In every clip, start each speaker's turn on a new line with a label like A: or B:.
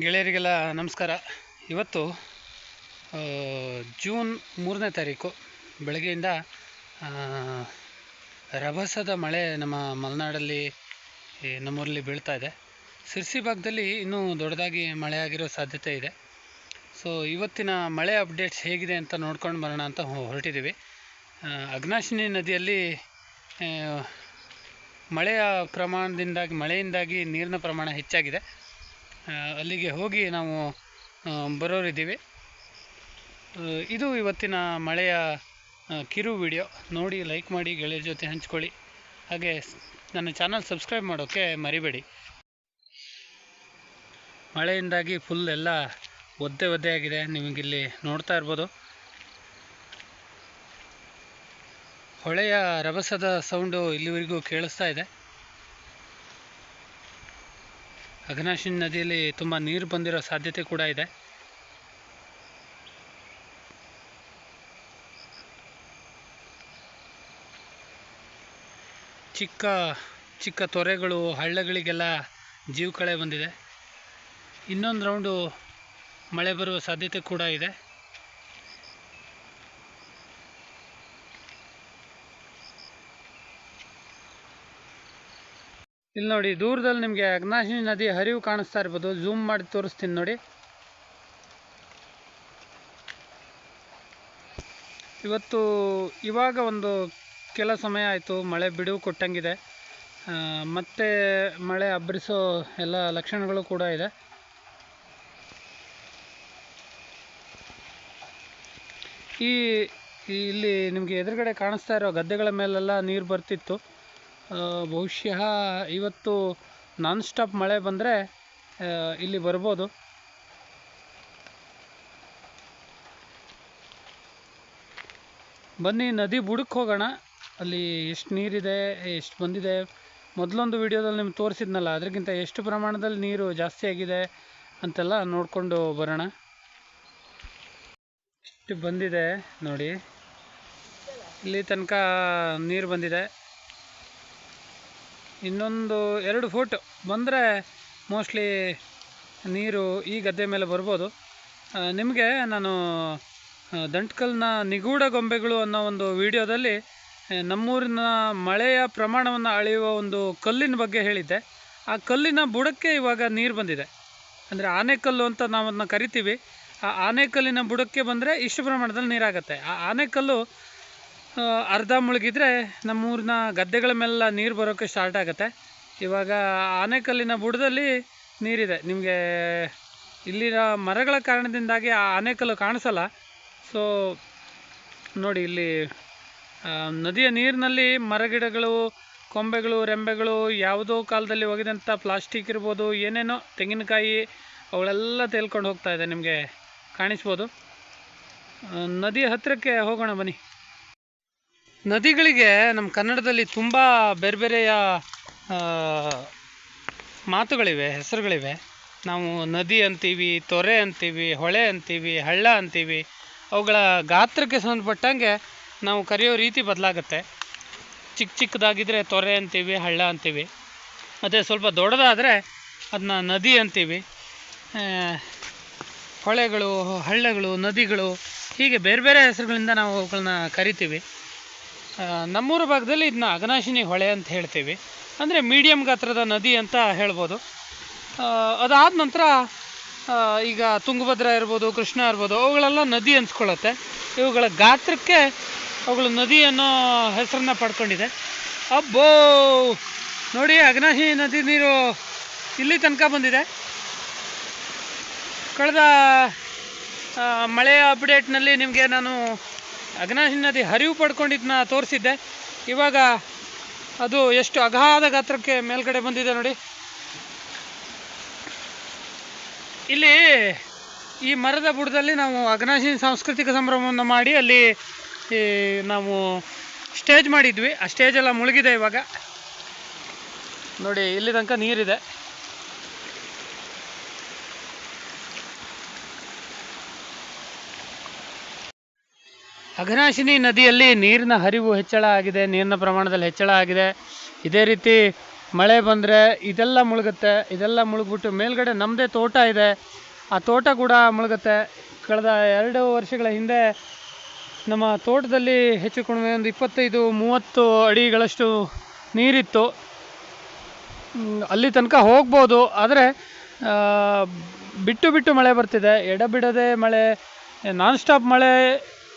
A: ಗೆಳೆಯರಿಗೆಲ್ಲ ನಮಸ್ಕಾರ. ಇವತ್ತು ಜೂನ್ ಮೂರನೇ ತಾರೀಕು, ಬೆಳಗ್ಗೆಯಿಂದ ರಭಸದ ಮಳೆ ನಮ್ಮ ಮಲೆನಾಡಲ್ಲಿ ನಮ್ಮೂರಲ್ಲಿ ಬೀಳ್ತಾ ಇದೆ. ಸಿರ್ಸಿ ಭಾಗದಲ್ಲಿ ಇನ್ನೂ ದೊಡ್ಡದಾಗಿ ಮಳೆ ಆಗಿರೋ ಸಾಧ್ಯತೆ ಇದೆ. ಸೊ, ಇವತ್ತಿನ ಮಳೆ ಅಪ್ಡೇಟ್ಸ್ ಹೇಗಿದೆ ಅಂತ ನೋಡ್ಕೊಂಡು ಬರೋಣ ಅಂತ ಹೊರಟಿದ್ದೀವಿ. ಅಗ್ನಾಶಿನಿ ನದಿಯಲ್ಲಿ ಮಳೆಯ ಪ್ರಮಾಣದಿಂದಾಗಿ, ಮಳೆಯಿಂದಾಗಿ ನೀರಿನ ಪ್ರಮಾಣ ಹೆಚ್ಚಾಗಿದೆ. ಅಲ್ಲಿಗೆ ಹೋಗಿ ನಾವು ಬರೋರಿದ್ದೀವಿ. ಇದು ಇವತ್ತಿನ ಮಳೆಯ ಕಿರು ವಿಡಿಯೋ. ನೋಡಿ, ಲೈಕ್ ಮಾಡಿ, ಗೆಳೆಯರ ಜೊತೆ ಹಂಚ್ಕೊಳ್ಳಿ. ಹಾಗೆ ನನ್ನ ಚಾನಲ್ ಸಬ್ಸ್ಕ್ರೈಬ್ ಮಾಡೋಕ್ಕೆ ಮರಿಬೇಡಿ. ಮಳೆಯಿಂದಾಗಿ ಫುಲ್ ಎಲ್ಲ ಒದ್ದೆ ಒದ್ದೆ ಆಗಿದೆ. ನಿಮಗಿಲ್ಲಿ ನೋಡ್ತಾ ಇರ್ಬೋದು. ಹೊಳೆಯ ರಭಸದ ಸೌಂಡು ಇಲ್ಲಿವರೆಗೂ ಕೇಳಿಸ್ತಾ ಇದೆ. ಅಘನಾಶಿನಿ ನದಿಯಲ್ಲಿ ತುಂಬ ನೀರು ಬಂದಿರೋ ಸಾಧ್ಯತೆ ಕೂಡ ಇದೆ. ಚಿಕ್ಕ ಚಿಕ್ಕ ತೊರೆಗಳು, ಹಳ್ಳಗಳಿಗೆಲ್ಲ ಜೀವಕಳೆ ಬಂದಿದೆ. ಇನ್ನೊಂದು ರೌಂಡು ಮಳೆ ಬರುವ ಸಾಧ್ಯತೆ ಕೂಡ ಇದೆ. ಇಲ್ಲಿ ನೋಡಿ, ದೂರದಲ್ಲಿ ನಿಮಗೆ ಅಗ್ನಾಶಿನಿ ನದಿ ಹರಿವು ಕಾಣಿಸ್ತಾ ಇರ್ಬೋದು. ಝೂಮ್ ಮಾಡಿ ತೋರಿಸ್ತೀನಿ ನೋಡಿ. ಇವತ್ತು ಇವಾಗ ಒಂದು ಕೆಲ ಸಮಯ ಆಯಿತು, ಮಳೆ ಬಿಡುವು ಕೊಟ್ಟಂಗಿದೆ. ಮತ್ತೆ ಮಳೆ ಅಬ್ಬರಿಸೋ ಎಲ್ಲ ಲಕ್ಷಣಗಳು ಕೂಡ ಇದೆ. ಈ ಇಲ್ಲಿ ನಿಮಗೆ ಎದುರುಗಡೆ ಕಾಣಿಸ್ತಾ ಇರೋ ಗದ್ದೆಗಳ ಮೇಲೆಲ್ಲ ನೀರು ಬರ್ತಿತ್ತು. ಬಹುಶಃ ಇವತ್ತು ನಾನ್ ಸ್ಟಾಪ್ ಮಳೆ ಬಂದರೆ ಇಲ್ಲಿ ಬರ್ಬೋದು. ಬನ್ನಿ, ನದಿ ಬುಡಕ್ಕೆ ಹೋಗೋಣ. ಅಲ್ಲಿ ಎಷ್ಟು ನೀರಿದೆ, ಎಷ್ಟು ಬಂದಿದೆ. ಮೊದಲೊಂದು ವಿಡಿಯೋದಲ್ಲಿ ನಿಮ್ಗೆ ತೋರಿಸಿದ್ನಲ್ಲ ಅದಕ್ಕಿಂತ ಎಷ್ಟು ಪ್ರಮಾಣದಲ್ಲಿ ನೀರು ಜಾಸ್ತಿ ಆಗಿದೆ ಅಂತೆಲ್ಲ ನೋಡಿಕೊಂಡು ಬರೋಣ. ಎಷ್ಟು ಬಂದಿದೆ ನೋಡಿ. ಇಲ್ಲಿ ತನಕ ನೀರು ಬಂದಿದೆ. ಇನ್ನೊಂದು ಎರಡು ಫೂಟ್ ಬಂದರೆ ಮೋಸ್ಟ್ಲಿ ನೀರು ಈ ಗದ್ದೆ ಮೇಲೆ ಬರ್ಬೋದು. ನಿಮಗೆ ನಾನು ದಂಟ್ಕಲ್ನ ನಿಗೂಢ ಗೊಂಬೆಗಳು ಅನ್ನೋ ಒಂದು ವಿಡಿಯೋದಲ್ಲಿ ನಮ್ಮೂರಿನ ಮಳೆಯ ಪ್ರಮಾಣವನ್ನು ಅಳೆಯುವ ಒಂದು ಕಲ್ಲಿನ ಬಗ್ಗೆ ಹೇಳಿದ್ದೆ. ಆ ಕಲ್ಲಿನ ಬುಡಕ್ಕೆ ಇವಾಗ ನೀರು ಬಂದಿದೆ. ಅಂದರೆ ಆನೆಕಲ್ಲು ಅಂತ ನಾವು ಅದನ್ನ ಕರಿತೀವಿ. ಆ ಆನೆಕಲ್ಲಿನ ಬುಡಕ್ಕೆ ಬಂದರೆ ಇಷ್ಟು ಪ್ರಮಾಣದಲ್ಲಿ ನೀರಾಗತ್ತೆ. ಆ ಆನೆಕಲ್ಲು ಅರ್ಧ ಮುಳುಗಿದ್ರೆ ನಮ್ಮೂರಿನ ಗದ್ದೆಗಳ ಮೇಲೆಲ್ಲ ನೀರು ಬರೋಕ್ಕೆ ಸ್ಟಾರ್ಟ್ ಆಗುತ್ತೆ. ಇವಾಗ ಆನೆಕಲ್ಲಿನ ಬುಡದಲ್ಲಿ ನೀರಿದೆ. ನಿಮಗೆ ಇಲ್ಲಿನ ಮರಗಳ ಕಾರಣದಿಂದಾಗಿ ಆ ಆನೆಕಲ್ಲು ಕಾಣಿಸಲ್ಲ. ಸೊ ನೋಡಿ ಇಲ್ಲಿ ನದಿಯ ನೀರಿನಲ್ಲಿ ಮರಗಿಡಗಳು, ಕೊಂಬೆಗಳು, ರೆಂಬೆಗಳು ಯಾವುದೋ ಕಾಲದಲ್ಲಿ ಒಗೆದಂಥ ಪ್ಲಾಸ್ಟಿಕ್ ಇರ್ಬೋದು, ಏನೇನೋ ತೆಂಗಿನಕಾಯಿ ಅವುಗಳೆಲ್ಲ ತೇಲ್ಕೊಂಡು ಹೋಗ್ತಾ ಇದೆ. ನಿಮಗೆ ಕಾಣಿಸ್ಬೋದು. ನದಿಯ ಹತ್ತಿರಕ್ಕೆ ಹೋಗೋಣ ಬನ್ನಿ. ನದಿಗಳಿಗೆ ನಮ್ಮ ಕನ್ನಡದಲ್ಲಿ ತುಂಬ ಬೇರೆ ಬೇರೆಯ ಮಾತುಗಳಿವೆ, ಹೆಸರುಗಳಿವೆ. ನಾವು ನದಿ ಅಂತೀವಿ, ತೊರೆ ಅಂತೀವಿ, ಹೊಳೆ ಅಂತೀವಿ, ಹಳ್ಳ ಅಂತೀವಿ. ಅವುಗಳ ಗಾತ್ರಕ್ಕೆ ಸಂಬಂಧಪಟ್ಟಂಗೆ ನಾವು ಕರೆಯೋ ರೀತಿ ಬದಲಾಗುತ್ತೆ. ಚಿಕ್ಕ ಚಿಕ್ಕದಾಗಿದ್ದರೆ ತೊರೆ ಅಂತೀವಿ, ಹಳ್ಳ ಅಂತೀವಿ. ಮತ್ತು ಸ್ವಲ್ಪ ದೊಡ್ಡದಾದರೆ ಅದನ್ನ ನದಿ ಅಂತೀವಿ. ಹೊಳೆಗಳು, ಹಳ್ಳಗಳು, ನದಿಗಳು ಹೀಗೆ ಬೇರೆ ಬೇರೆ ಹೆಸರುಗಳಿಂದ ನಾವು ಅವುಗಳನ್ನ ಕರಿತೀವಿ. ನಮ್ಮೂರ ಭಾಗದಲ್ಲಿ ಇದನ್ನ ಅಗನಾಶಿನಿ ಹೊಳೆ ಅಂತ ಹೇಳ್ತೀವಿ. ಅಂದರೆ ಮೀಡಿಯಂ ಗಾತ್ರದ ನದಿ ಅಂತ ಹೇಳ್ಬೋದು. ಅದಾದ ನಂತರ ಈಗ ತುಂಗಭದ್ರಾ ಇರ್ಬೋದು, ಕೃಷ್ಣ ಇರ್ಬೋದು, ಅವುಗಳೆಲ್ಲ ನದಿ ಅನ್ಸ್ಕೊಳ್ಳುತ್ತೆ ಇವುಗಳ ಗಾತ್ರಕ್ಕೆ ಅವುಗಳು ನದಿ ಅನ್ನೋ ಹೆಸರನ್ನ ಪಡ್ಕೊಂಡಿದೆ. ಅಬ್ಬೋ! ನೋಡಿ ಅಗ್ನಾಹಿ ನದಿ ನೀರು ಇಲ್ಲಿ ತನಕ ಬಂದಿದೆ. ಕಳೆದ ಮಳೆಯ ಅಪ್ಡೇಟ್ನಲ್ಲಿ ನಿಮಗೆ ನಾನು ಅಘನಾಶಿನಿ ನದಿ ಹರಿವು ಪಡ್ಕೊಂಡಿದ್ದನ್ನ ತೋರಿಸಿದ್ದೆ. ಇವಾಗ ಅದು ಎಷ್ಟು ಅಗಾಧ ಗಾತ್ರಕ್ಕೆ ಮೇಲ್ಗಡೆ ಬಂದಿದೆ ನೋಡಿ. ಇಲ್ಲಿ ಈ ಮರದ ಬುಡದಲ್ಲಿ ನಾವು ಅಗ್ನಾಶಿನ ಸಾಂಸ್ಕೃತಿಕ ಸಂಭ್ರಮವನ್ನು ಮಾಡಿ ಅಲ್ಲಿ ಈ ನಾವು ಸ್ಟೇಜ್ ಮಾಡಿದ್ವಿ. ಆ ಸ್ಟೇಜ್ ಎಲ್ಲ ಮುಳುಗಿದೆ ಇವಾಗ. ನೋಡಿ, ಇಲ್ಲಿ ತನಕ ನೀರಿದೆ. ಅಘನಾಶಿನಿ ನದಿಯಲ್ಲಿ ನೀರಿನ ಹರಿವು ಹೆಚ್ಚಳ ಆಗಿದೆ, ನೀರಿನ ಪ್ರಮಾಣದಲ್ಲಿ ಹೆಚ್ಚಳ ಆಗಿದೆ. ಇದೇ ರೀತಿ ಮಳೆ ಬಂದರೆ ಇದೆಲ್ಲ ಮುಳುಗುತ್ತೆ, ಇದೆಲ್ಲ ಮುಳುಗ್ಬಿಟ್ಟು ಮೇಲ್ಗಡೆ ನಮ್ಮದೇ ತೋಟ ಇದೆ. ಆ ತೋಟ ಕೂಡ ಮುಳುಗುತ್ತೆ. ಕಳೆದ ಎರಡು ವರ್ಷಗಳ ಹಿಂದೆ ನಮ್ಮ ತೋಟದಲ್ಲಿ ಹೆಚ್ಚು ಕಡಿಮೆ ಒಂದು ಇಪ್ಪತ್ತೈದು, ಮೂವತ್ತು ಅಡಿಗಳಷ್ಟು ನೀರಿತ್ತು. ಅಲ್ಲಿ ತನಕ ಹೋಗ್ಬೋದು, ಆದರೆ ಬಿಟ್ಟು ಬಿಟ್ಟು ಮಳೆ ಬರ್ತಿದೆ. ಎಡಬಿಡದೆ ಮಳೆ, ನಾನ್ ಸ್ಟಾಪ್ ಮಳೆ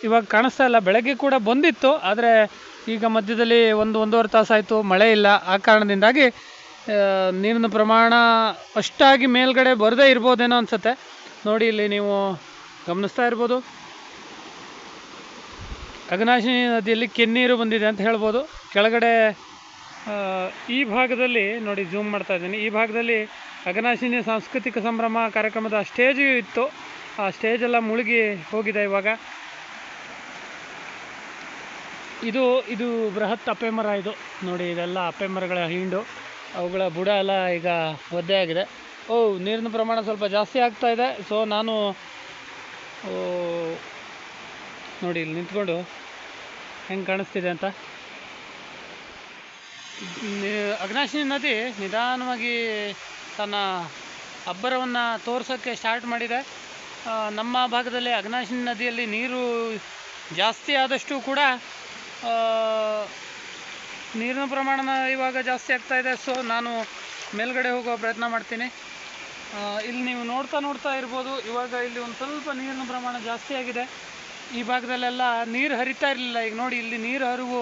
A: ಇವಾಗ ಕಾಣಿಸ್ತಾ ಇಲ್ಲ. ಬೆಳಗ್ಗೆ ಕೂಡ ಬಂದಿತ್ತು, ಆದರೆ ಈಗ ಮಧ್ಯದಲ್ಲಿ ಒಂದು ಒಂದೂವರೆ ತಾಸಾಯಿತು ಮಳೆ ಇಲ್ಲ. ಆ ಕಾರಣದಿಂದಾಗಿ ನೀರಿನ ಪ್ರಮಾಣ ಅಷ್ಟಾಗಿ ಮೇಲ್ಗಡೆ ಬರದೇ ಇರ್ಬೋದೇನೋ ಅನಿಸುತ್ತೆ. ನೋಡಿ, ಇಲ್ಲಿ ನೀವು ಗಮನಿಸ್ತಾ ಇರ್ಬೋದು. ಅಘನಾಶಿನಿ ನದಿಯಲ್ಲಿ ಕೆನ್ನೀರು ಬಂದಿದೆ ಅಂತ ಹೇಳ್ಬೋದು. ಕೆಳಗಡೆ ಈ ಭಾಗದಲ್ಲಿ, ನೋಡಿ ಜೂಮ್ ಮಾಡ್ತಾ ಇದ್ದೀನಿ. ಈ ಭಾಗದಲ್ಲಿ ಅಘನಾಶಿನಿ ಸಾಂಸ್ಕೃತಿಕ ಸಂಭ್ರಮ ಕಾರ್ಯಕ್ರಮದ ಸ್ಟೇಜ್ ಇತ್ತು. ಆ ಸ್ಟೇಜ್ ಎಲ್ಲ ಮುಳುಗಿ ಹೋಗಿದೆ ಇವಾಗ. ಇದು ಇದು ಬೃಹತ್ ಅಪ್ಪೆ ಮರ ಇದು. ನೋಡಿ, ಇದೆಲ್ಲ ಅಪ್ಪೆ ಮರಗಳ ಹಿಂಡು. ಅವುಗಳ ಬುಡ ಎಲ್ಲ ಈಗ ಒದ್ದೆ ಆಗಿದೆ. ಓ, ನೀರಿನ ಪ್ರಮಾಣ ಸ್ವಲ್ಪ ಜಾಸ್ತಿ ಆಗ್ತಾ ಇದೆ. ಸೊ ನಾನು ನೋಡಿ, ಇಲ್ಲಿ ನಿಂತ್ಕೊಂಡು ಹೆಂಗೆ ಕಾಣಿಸ್ತಿದೆ ಅಂತ. ಅಗ್ನಾಶಿನಿ ನದಿ ನಿಧಾನವಾಗಿ ತನ್ನ ಅಬ್ಬರವನ್ನು ತೋರಿಸೋಕ್ಕೆ ಸ್ಟಾರ್ಟ್ ಮಾಡಿದೆ. ನಮ್ಮ ಭಾಗದಲ್ಲಿ ಅಗ್ನಾಶಿನಿ ನದಿಯಲ್ಲಿ ನೀರು ಜಾಸ್ತಿ ಆದಷ್ಟು ಕೂಡ ನೀರಿನ ಪ್ರಮಾಣ ಇವಾಗ ಜಾಸ್ತಿ ಆಗ್ತಾ ಇದೆ ಸೊ ನಾನು ಮೇಲ್ಗಡೆ ಹೋಗೋ ಪ್ರಯತ್ನ ಮಾಡ್ತೀನಿ. ಇಲ್ಲಿ ನೀವು ನೋಡ್ತಾ ನೋಡ್ತಾ ಇರ್ಬೋದು, ಇವಾಗ ಇಲ್ಲಿ ಒಂದು ಸ್ವಲ್ಪ ನೀರಿನ ಪ್ರಮಾಣ ಜಾಸ್ತಿ ಆಗಿದೆ. ಈ ಭಾಗದಲ್ಲೆಲ್ಲ ನೀರು ಹರಿತಾ ಇರಲಿಲ್ಲ. ಈಗ ನೋಡಿ, ಇಲ್ಲಿ ನೀರು ಹರಿವು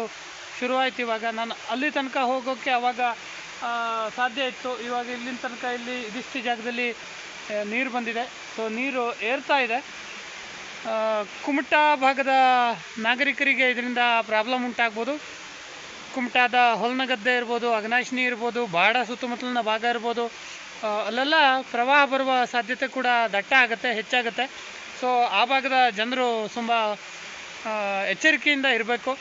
A: ಶುರುವಾಯಿತು ಇವಾಗ. ನಾನು ಅಲ್ಲಿ ತನಕ ಹೋಗೋಕ್ಕೆ ಆವಾಗ ಸಾಧ್ಯ ಇತ್ತು. ಇವಾಗ ಇಲ್ಲಿನ ತನಕ ಇಲ್ಲಿ ಇದಿಷ್ಟು ಜಾಗದಲ್ಲಿ ನೀರು ಬಂದಿದೆ. ಸೊ ನೀರು ಏರ್ತಾ ಇದೆ. ಕುಮಟಾ ಭಾಗದ ನಾಗರಿಕರಿಗೆ ಇದರಿಂದ ಪ್ರಾಬ್ಲಮ್ ಉಂಟಾಗ್ಬೋದು. ಕುಮಟಾದ ಹೊಲನಗದ್ದೆ ಇರ್ಬೋದು ಅಗ್ನಾಶಿನಿ ಇರ್ಬೋದು, ಬಾಡ ಸುತ್ತಮುತ್ತಲಿನ ಭಾಗ ಇರ್ಬೋದು. ಅಲ್ಲೆಲ್ಲ ಪ್ರವಾಹ ಬರುವ ಸಾಧ್ಯತೆ ಕೂಡ ದಟ್ಟ ಆಗುತ್ತೆ, ಹೆಚ್ಚಾಗುತ್ತೆ. ಸೊ ಆ ಭಾಗದ ಜನರು ತುಂಬ ಎಚ್ಚರಿಕೆಯಿಂದ ಇರಬೇಕು.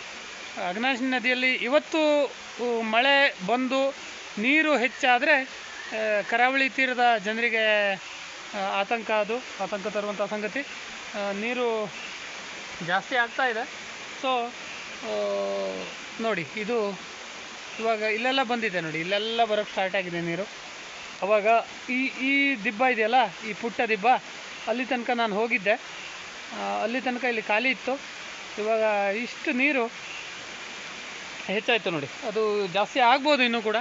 A: ಅಗ್ನಾಶಿನಿ ನದಿಯಲ್ಲಿ ಇವತ್ತು ಮಳೆ ಬಂದು ನೀರು ಹೆಚ್ಚಾದರೆ ಕರಾವಳಿ ತೀರದ ಜನರಿಗೆ ಆತಂಕ ಅದು, ಆತಂಕ ತರುವಂಥ ಸಂಗತಿ. ನೀರು ಜಾಸ್ತಿ ಆಗ್ತಾ ಇದೆ. ಸೊ ನೋಡಿ, ಇದು ಇವಾಗ ಇಲ್ಲೆಲ್ಲ ಬಂದಿದೆ ನೋಡಿ, ಇಲ್ಲೆಲ್ಲ ಬರೋಕ್ಕೆ ಸ್ಟಾರ್ಟ್ ಆಗಿದೆ ನೀರು. ಅವಾಗ ಈ ಈ ದಿಬ್ಬ ಇದೆಯಲ್ಲ, ಈ ಪುಟ್ಟ ದಿಬ್ಬ, ಅಲ್ಲಿ ತನಕ ನಾನು ಹೋಗಿದ್ದೆ. ಅಲ್ಲಿ ತನಕ ಇಲ್ಲಿ ಖಾಲಿ ಇತ್ತು. ಇವಾಗ ಇಷ್ಟು ನೀರು ಹೆಚ್ಚಾಯಿತು ನೋಡಿ, ಅದು ಜಾಸ್ತಿ ಆಗ್ಬೋದು ಇನ್ನೂ ಕೂಡ.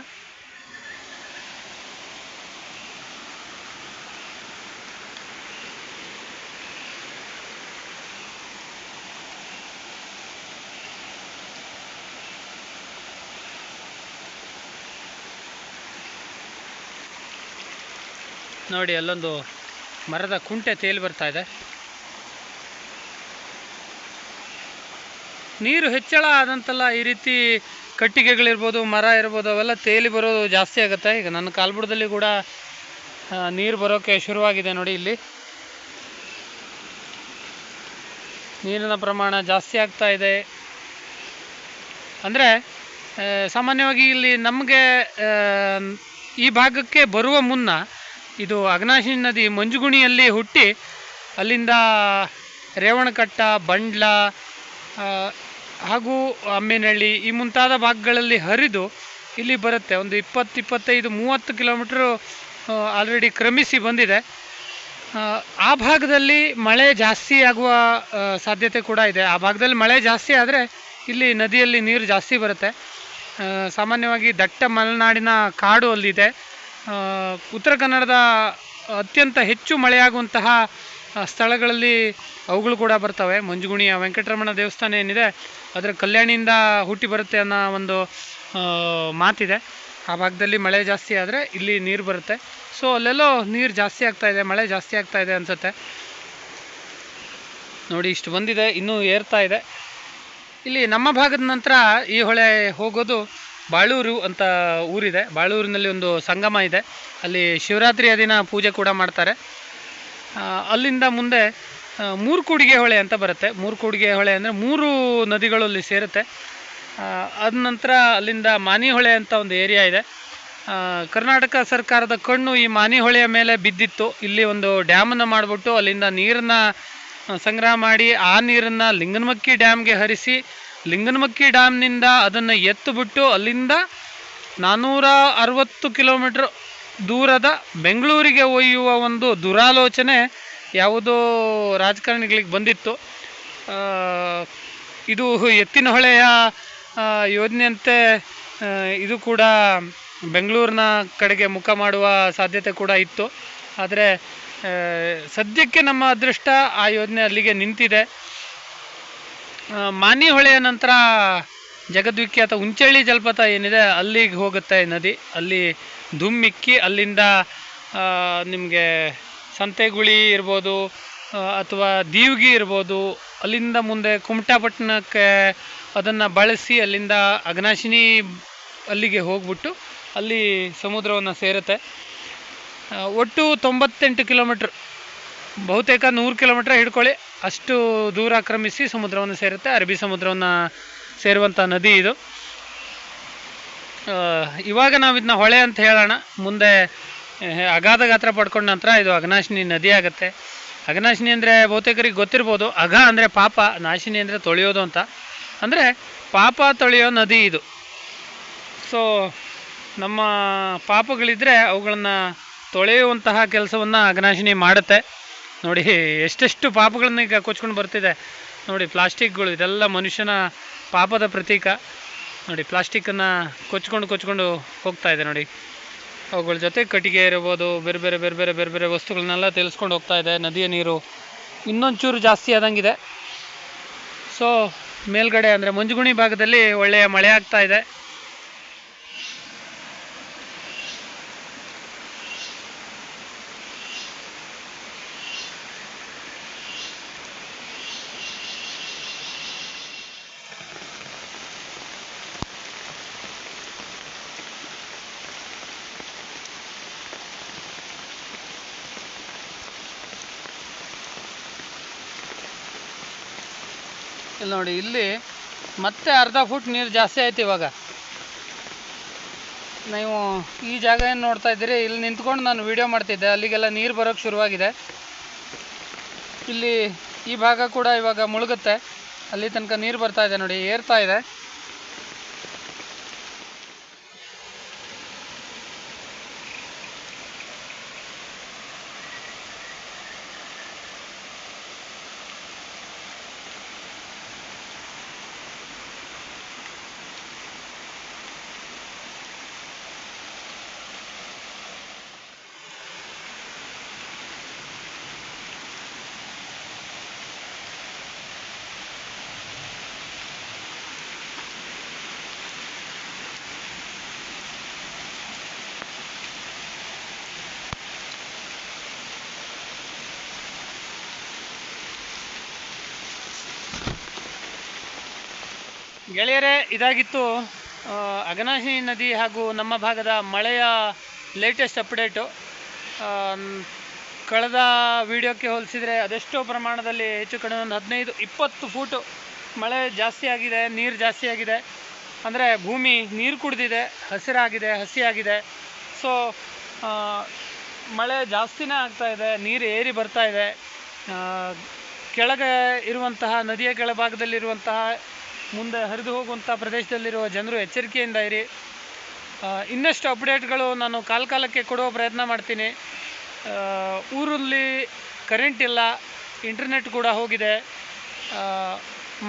A: ನೋಡಿ, ಅಲ್ಲೊಂದು ಮರದ ಕುಂಟೆ ತೇಲಿ ಬರ್ತಾ ಇದೆ. ನೀರು ಹೆಚ್ಚಳ ಆದಂತೆಲ್ಲ ಈ ರೀತಿ ಕಟ್ಟಿಗೆಗಳಿರ್ಬೋದು, ಮರ ಇರ್ಬೋದು, ಅವೆಲ್ಲ ತೇಲಿ ಬರೋದು ಜಾಸ್ತಿ ಆಗುತ್ತೆ. ಈಗ ನನ್ನ ಕಾಲ್ಬುಡದಲ್ಲಿ ಕೂಡ ನೀರು ಬರೋಕ್ಕೆ ಶುರುವಾಗಿದೆ ನೋಡಿ ಇಲ್ಲಿ. ನೀರಿನ ಪ್ರಮಾಣ ಜಾಸ್ತಿ ಆಗ್ತಾ ಇದೆ. ಅಂದರೆ ಸಾಮಾನ್ಯವಾಗಿ ಇಲ್ಲಿ ನಮಗೆ ಈ ಭಾಗಕ್ಕೆ ಬರುವ ಮುನ್ನ ಇದು ಅಗ್ನಾಶಿ ನದಿ ಮಂಜುಗುಣಿಯಲ್ಲಿ ಹುಟ್ಟಿ ಅಲ್ಲಿಂದ ರೇವಣಕಟ್ಟ ಬಂಡ್ಲ ಹಾಗೂ ಅಮ್ಮೇನಹಳ್ಳಿ ಈ ಮುಂತಾದ ಭಾಗಗಳಲ್ಲಿ ಹರಿದು ಇಲ್ಲಿ ಬರುತ್ತೆ. ಒಂದು ಇಪ್ಪತ್ತು ಇಪ್ಪತ್ತೈದು ಮೂವತ್ತು ಕಿಲೋಮೀಟ್ರು ಆಲ್ರೆಡಿ ಕ್ರಮಿಸಿ ಬಂದಿದೆ. ಆ, ಭಾಗದಲ್ಲಿ ಮಳೆ ಜಾಸ್ತಿ ಆಗುವ ಸಾಧ್ಯತೆ ಕೂಡ ಇದೆ. ಆ ಭಾಗದಲ್ಲಿ ಮಳೆ ಜಾಸ್ತಿ ಆದರೆ ಇಲ್ಲಿ ನದಿಯಲ್ಲಿ ನೀರು ಜಾಸ್ತಿ ಬರುತ್ತೆ. ಸಾಮಾನ್ಯವಾಗಿ ದಟ್ಟ ಮಲೆನಾಡಿನ ಕಾಡು ಅಲ್ಲಿದೆ. ಉತ್ತರ ಕನ್ನಡದ ಅತ್ಯಂತ ಹೆಚ್ಚು ಮಳೆಯಾಗುವಂತಹ ಸ್ಥಳಗಳಲ್ಲಿ ಅವುಗಳು ಕೂಡ ಬರ್ತವೆ. ಮಂಜುಗುಣಿಯ ವೆಂಕಟರಮಣ ದೇವಸ್ಥಾನ ಏನಿದೆ, ಅದರ ಕಲ್ಯಾಣಿಯಿಂದ ಹುಟ್ಟಿ ಬರುತ್ತೆ ಅನ್ನೋ ಒಂದು ಮಾತಿದೆ. ಆ ಭಾಗದಲ್ಲಿ ಮಳೆ ಜಾಸ್ತಿ ಆದರೆ ಇಲ್ಲಿ ನೀರು ಬರುತ್ತೆ. ಸೊ, ಅಲ್ಲೆಲ್ಲೋ ನೀರು ಜಾಸ್ತಿ ಆಗ್ತಾ ಇದೆ, ಮಳೆ ಜಾಸ್ತಿ ಆಗ್ತಾ ಇದೆ ಅನಿಸುತ್ತೆ. ನೋಡಿ, ಇಷ್ಟು ಬಂದಿದೆ, ಇನ್ನೂ ಏರ್ತಾ ಇದೆ. ಇಲ್ಲಿ ನಮ್ಮ ಭಾಗದ ನಂತರ ಈ ಹೊಳೆ ಹೋಗೋದು ಬಾಳೂರು ಅಂತ ಊರಿದೆ. ಬಾಳೂರಿನಲ್ಲಿ ಒಂದು ಸಂಗಮ ಇದೆ. ಅಲ್ಲಿ ಶಿವರಾತ್ರಿಯ ದಿನ ಪೂಜೆ ಕೂಡ ಮಾಡ್ತಾರೆ. ಅಲ್ಲಿಂದ ಮುಂದೆ ಮೂರು ಕೂಡಿಗೆ ಹೊಳೆ ಅಂತ ಬರುತ್ತೆ. ಮೂರು ಕೂಡಿಗೆ ಹೊಳೆ ಅಂದರೆ ಮೂರು ನದಿಗಳು ಅಲ್ಲಿ ಸೇರುತ್ತೆ. ಅದ ನಂತರ ಅಲ್ಲಿಂದ ಮಾನಿಹೊಳೆ ಅಂತ ಒಂದು ಏರಿಯಾ ಇದೆ. ಕರ್ನಾಟಕ ಸರ್ಕಾರದ ಕಣ್ಣು ಈ ಮಾನಿಹೊಳೆಯ ಮೇಲೆ ಬಿದ್ದಿತ್ತು. ಇಲ್ಲಿ ಒಂದು ಡ್ಯಾಮನ್ನು ಮಾಡಿಬಿಟ್ಟು ಅಲ್ಲಿಂದ ನೀರನ್ನು ಸಂಗ್ರಹ ಮಾಡಿ ಆ ನೀರನ್ನು ಲಿಂಗನಮಕ್ಕಿ ಡ್ಯಾಮ್ಗೆ ಹರಿಸಿ ಲಿಂಗನಮಕ್ಕಿ ಡ್ಯಾಮ್ನಿಂದ ಅದನ್ನು ಎತ್ತುಬಿಟ್ಟು ಅಲ್ಲಿಂದ ನಾನ್ನೂರ ಅರವತ್ತು ಕಿಲೋಮೀಟ್ರ್ ದೂರದ ಬೆಂಗಳೂರಿಗೆ ಒಯ್ಯುವ ಒಂದು ದುರಾಲೋಚನೆ ಯಾವುದೋ ರಾಜಕಾರಣಿಗಳಿಗೆ ಬಂದಿತ್ತು. ಇದು ಎತ್ತಿನ ಹೊಳೆಯ ಯೋಜನೆಯಂತೆ ಇದು ಕೂಡ ಬೆಂಗಳೂರಿನ ಕಡೆಗೆ ಮುಖ ಮಾಡುವ ಸಾಧ್ಯತೆ ಕೂಡ ಇತ್ತು. ಆದರೆ ಸದ್ಯಕ್ಕೆ ನಮ್ಮ ಅದೃಷ್ಟ ಆ ಯೋಜನೆ ಅಲ್ಲಿಗೆ ನಿಂತಿದೆ. ಮಾನಿ ಹೊಳೆಯ ನಂತರ ಜಗದ್ವಿಖ್ಯಾತ ಉಂಚಳ್ಳಿ ಜಲಪಾತ ಏನಿದೆ ಅಲ್ಲಿಗೆ ಹೋಗುತ್ತೆ ನದಿ. ಅಲ್ಲಿ ಧುಮ್ಮಿಕ್ಕಿ, ಅಲ್ಲಿಂದ ನಿಮಗೆ ಸಂತೆಗುಳಿ ಇರ್ಬೋದು ಅಥವಾ ದೀವ್ಗಿ ಇರ್ಬೋದು. ಅಲ್ಲಿಂದ ಮುಂದೆ ಕುಮಟಾಪಟ್ಟಣಕ್ಕೆ ಅದನ್ನು ಬಳಸಿ ಅಲ್ಲಿಂದ ಅಗ್ನಾಶಿನಿ ಅಲ್ಲಿಗೆ ಹೋಗ್ಬಿಟ್ಟು ಅಲ್ಲಿ ಸಮುದ್ರವನ್ನು ಸೇರುತ್ತೆ. ಒಟ್ಟು ತೊಂಬತ್ತೆಂಟು ಕಿಲೋಮೀಟ್ರ್ ಬಹುತೇಕ ನೂರು ಕಿಲೋಮೀಟ್ರ್ ಹಿಡ್ಕೊಳ್ಳಿ. ಅಷ್ಟು ದೂರ ಆಕ್ರಮಿಸಿ ಸಮುದ್ರವನ್ನು ಸೇರುತ್ತೆ. ಅರಬ್ಬಿ ಸಮುದ್ರವನ್ನು ಸೇರುವಂಥ ನದಿ ಇದು. ಇವಾಗ ನಾವು ಇದನ್ನ ಹೊಳೆ ಅಂತ ಹೇಳೋಣ. ಮುಂದೆ ಅಗಾಧ ಗಾತ್ರ ಪಡ್ಕೊಂಡ ನಂತರ ಇದು ಅಘನಾಶಿನಿ ನದಿ ಆಗುತ್ತೆ. ಅಘನಾಶಿನಿ ಅಂದರೆ ಬಹುತೇಕರಿಗೆ ಗೊತ್ತಿರ್ಬೋದು. ಅಗ ಅಂದರೆ ಪಾಪ, ನಾಶಿನಿ ಅಂದರೆ ತೊಳೆಯೋದು ಅಂತ. ಅಂದರೆ ಪಾಪ ತೊಳೆಯೋ ನದಿ ಇದು. ಸೊ ನಮ್ಮ ಪಾಪಗಳಿದ್ದರೆ ಅವುಗಳನ್ನು ತೊಳೆಯುವಂತಹ ಕೆಲಸವನ್ನು ಅಘನಾಶಿನಿ ಮಾಡುತ್ತೆ. ನೋಡಿ, ಎಷ್ಟೆಷ್ಟು ಪಾಪಗಳನ್ನ ಈಗ ಕೊಚ್ಕೊಂಡು ಬರ್ತಿದೆ. ನೋಡಿ, ಪ್ಲಾಸ್ಟಿಕ್ಗಳು, ಇದೆಲ್ಲ ಮನುಷ್ಯನ ಪಾಪದ ಪ್ರತೀಕ. ನೋಡಿ ಪ್ಲಾಸ್ಟಿಕ್ಕನ್ನು ಕೊಚ್ಕೊಂಡು ಕೊಚ್ಕೊಂಡು ಹೋಗ್ತಾ ಇದೆ ನೋಡಿ. ಅವುಗಳ ಜೊತೆ ಕಟ್ಟಿಗೆ ಇರ್ಬೋದು, ಬೇರೆ ಬೇರೆ ಬೇರೆ ಬೇರೆ ಬೇರೆ ಬೇರೆ ವಸ್ತುಗಳನ್ನೆಲ್ಲ ತೆಗೆಸ್ಕೊಂಡು ಹೋಗ್ತಾ ಇದೆ, ನದಿಯ ನೀರು. ಇನ್ನೊಂಚೂರು ಜಾಸ್ತಿ ಆದಂಗಿದೆ. ಸೊ ಮೇಲ್ಗಡೆ ಅಂದರೆ, ಮಂಜುಗುಣಿ ಭಾಗದಲ್ಲಿ ಒಳ್ಳೆಯ ಮಳೆ ಆಗ್ತಾ ಇದೆ. ನೋಡಿ, ಇಲ್ಲಿ ಮತ್ತೆ ಅರ್ಧ ಫುಟ್ ನೀರು ಜಾಸ್ತಿ ಆಯ್ತು ಇವಾಗ. ನೀವು ಈ ಜಾಗ ಏನು ನೋಡ್ತಾ ಇದ್ದೀರಿ? ಇಲ್ಲಿ ನಿಂತ್ಕೊಂಡು ನಾನು ವಿಡಿಯೋ ಮಾಡ್ತಿದ್ದೆ. ಅಲ್ಲಿಗೆಲ್ಲ ನೀರು ಬರೋಕ್ಕೆ ಶುರುವಾಗಿದೆ. ಇಲ್ಲಿ ಈ ಭಾಗ ಕೂಡ ಇವಾಗ ಮುಳುಗುತ್ತೆ. ಅಲ್ಲಿ ತನಕ ನೀರು ಬರ್ತಾ ಇದೆ ನೋಡಿ, ಏರ್ತಾ ಇದೆ. ಗೆಳೆಯರೇ, ಇದಾಗಿತ್ತು ಅಗನಾಶಿನಿ ನದಿ ಹಾಗೂ ನಮ್ಮ ಭಾಗದ ಮಳೆಯ ಲೇಟೆಸ್ಟ್ ಅಪ್ಡೇಟು ಕಳೆದ ವಿಡಿಯೋಕ್ಕೆ ಹೋಲಿಸಿದರೆ ಅದೆಷ್ಟೋ ಪ್ರಮಾಣದಲ್ಲಿ ಹೆಚ್ಚು ಕಡಿಮೆ ಒಂದು ಹದಿನೈದು, ಇಪ್ಪತ್ತು ಫೂಟು ಮಳೆ ಜಾಸ್ತಿ ಆಗಿದೆ, ನೀರು ಜಾಸ್ತಿ ಆಗಿದೆ. ಅಂದರೆ ಭೂಮಿ ನೀರು ಕುಡಿದಿದೆ, ಹಸಿರಾಗಿದೆ, ಹಸಿಯಾಗಿದೆ. ಸೊ ಮಳೆ ಜಾಸ್ತಿನೇ ಆಗ್ತಾ ಇದೆ, ನೀರು ಏರಿ ಬರ್ತಾ ಇದೆ. ಕೆಳಗೆ ಇರುವಂತಹ, ನದಿಯ ಕೆಳಭಾಗದಲ್ಲಿರುವಂತಹ ಮುಂದೆ ಹರಿದು ಹೋಗುವಂಥ ಪ್ರದೇಶದಲ್ಲಿರುವ ಜನರು ಎಚ್ಚರಿಕೆಯಿಂದ ಇರಿ. ಇನ್ನಷ್ಟು ಅಪ್ಡೇಟ್ಗಳು ನಾನು ಕಾಲಕಾಲಕ್ಕೆ ಕೊಡುವ ಪ್ರಯತ್ನ ಮಾಡ್ತೀನಿ. ಊರಲ್ಲಿ ಕರೆಂಟ್ ಇಲ್ಲ ಇಂಟರ್ನೆಟ್ ಕೂಡ ಹೋಗಿದೆ.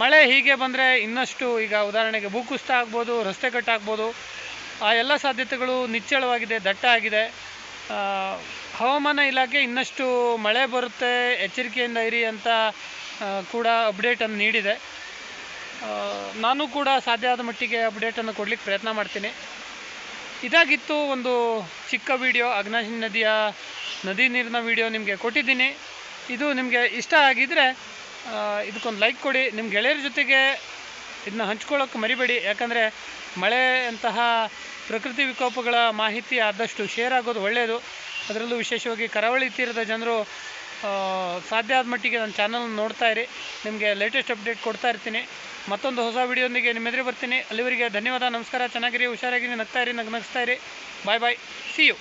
A: ಮಳೆ ಹೀಗೆ ಬಂದರೆ ಇನ್ನಷ್ಟು ಈಗ ಉದಾಹರಣೆಗೆ ಭೂಕುಸಿತ ಆಗ್ಬೋದು, ರಸ್ತೆ ಕಟ್ಟಾಗ್ಬೋದು ಆ ಎಲ್ಲ ಸಾಧ್ಯತೆಗಳು ನಿಚ್ಚಳವಾಗಿದೆ, ದಟ್ಟ ಆಗಿದೆ. ಹವಾಮಾನ ಇಲಾಖೆ ಇನ್ನಷ್ಟು ಮಳೆ ಬರುತ್ತೆ, ಎಚ್ಚರಿಕೆಯಿಂದ ಇರಿ ಅಂತ ಕೂಡ ಅಪ್ಡೇಟನ್ನು ನೀಡಿದೆ. ನಾನು ಕೂಡ ಸಾಧ್ಯ ಆದ ಮಟ್ಟಿಗೆ ಅಪ್ಡೇಟನ್ನು ಕೊಡಲಿಕ್ಕೆ ಪ್ರಯತ್ನ ಮಾಡ್ತೀನಿ. ಇದಾಗಿತ್ತು ಒಂದು ಚಿಕ್ಕ ವಿಡಿಯೋ ಅಗ್ನಾಶಿನಿ ನದಿಯ ನದಿ ನೀರಿನ ವಿಡಿಯೋ ನಿಮಗೆ ಕೊಟ್ಟಿದ್ದೀನಿ. ಇದು ನಿಮಗೆ ಇಷ್ಟ ಆಗಿದ್ದರೆ ಇದಕ್ಕೊಂದು ಲೈಕ್ ಕೊಡಿ. ನಿಮ್ಮ ಗೆಳೆಯರ ಜೊತೆಗೆ ಇದನ್ನ ಹಂಚ್ಕೊಳ್ಳೋಕೆ ಮರಿಬೇಡಿ. ಯಾಕಂದರೆ ಮಳೆ ಅಂತಹ ಪ್ರಕೃತಿ ವಿಕೋಪಗಳ ಮಾಹಿತಿ ಆದಷ್ಟು ಶೇರ್ ಆಗೋದು ಒಳ್ಳೆಯದು ಅದರಲ್ಲೂ ವಿಶೇಷವಾಗಿ ಕರಾವಳಿ ತೀರದ ಜನರು ಸಾಧ್ಯ ಆದ ಮಟ್ಟಿಗೆ ನನ್ನ ಚಾನಲ್ ನೋಡ್ತಾ ಇರಿ. ನಿಮಗೆ ಲೇಟೆಸ್ಟ್ ಅಪ್ಡೇಟ್ ಕೊಡ್ತಾ ಇರ್ತೀನಿ. ಮತ್ತೊಂದು ಹೊಸ ವಿಡಿಯೋದೊಂದಿಗೆ ನಿಮ್ಮ ಎದುರು ಬರ್ತೀನಿ. ಅಲ್ಲಿವರೆಗೆ ಧನ್ಯವಾದ, ನಮಸ್ಕಾರ. ಚೆನ್ನಾಗಿರಿ, ಹುಷಾರಾಗಿರಿ, ನಗ್ತಾ ಇರಿ ನಗ್ ನಗಿಸ್ತಾ ಇರಿ. ಬಾಯ್ ಬಾಯ್ ಸಿ ಯು